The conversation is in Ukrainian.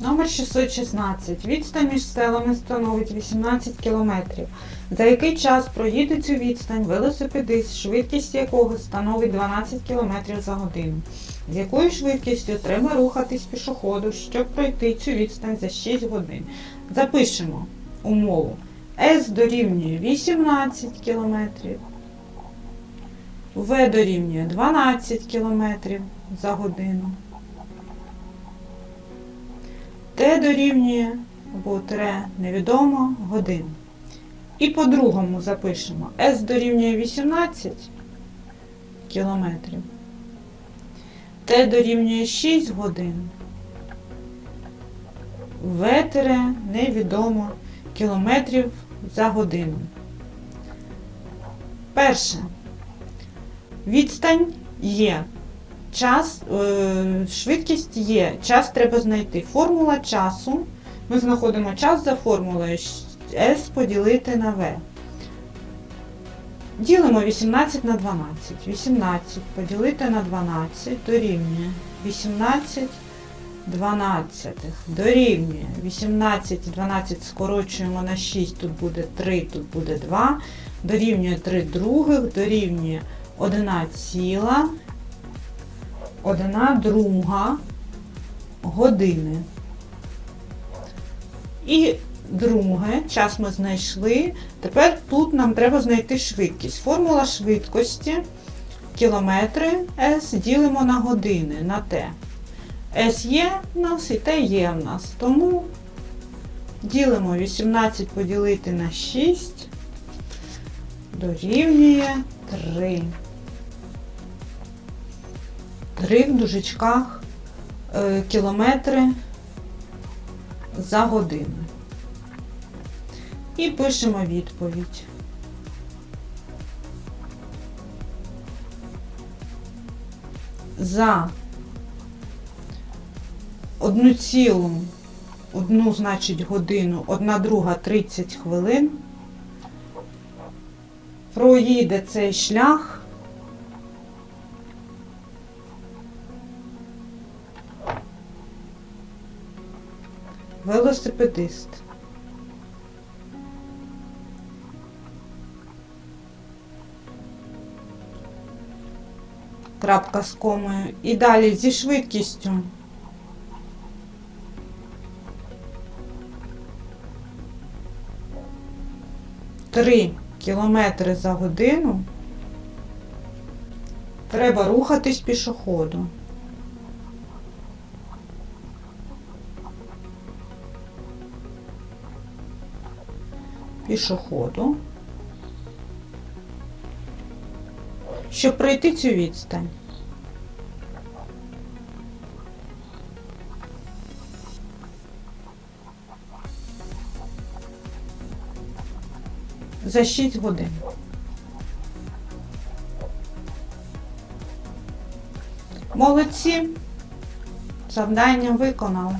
Номер 616. Відстань між селами становить 18 км. За який час проїде цю відстань велосипедист, швидкість якого становить 12 км за годину. З якою швидкістю треба рухатись пішоходу, щоб пройти цю відстань за 6 годин. Запишемо умову. S дорівнює 18 км. В дорівнює 12 км за годину. Т дорівнює або тире невідомо годин. І по-другому запишемо С дорівнює 18 кілометрів. Т дорівнює 6 годин. В тире невідомо кілометрів за годину. Перше. Відстань є. Час, е, швидкість є, час треба знайти. Формула часу. Ми знаходимо час за формулою S поділити на V. Ділимо 18 на 12. 18 поділити на 12 дорівнює 18 дванадцятих. Дорівнює 18 12 скорочуємо на 6, тут буде 3, тут буде 2. Дорівнює 3 других, дорівнює 1 ціла. Одна друга години. І друге, час ми знайшли. Тепер тут нам треба знайти швидкість. Формула швидкості кілометри S ділимо на години, на T. S є в нас і T є в нас. Тому ділимо 18 поділити на 6 дорівнює 3. 3 в дужечках е, кілометри за годину. І пишемо відповідь. За одну цілу, одну, значить, годину, одна друга 30 хвилин. Проїде цей шлях велосипедист. Крапка з комою. І далі зі швидкістю. Три кілометри за годину треба рухатись пішоходу. Пішоходу, щоб пройти цю відстань. За 6 годин. Молодці. Завдання виконали.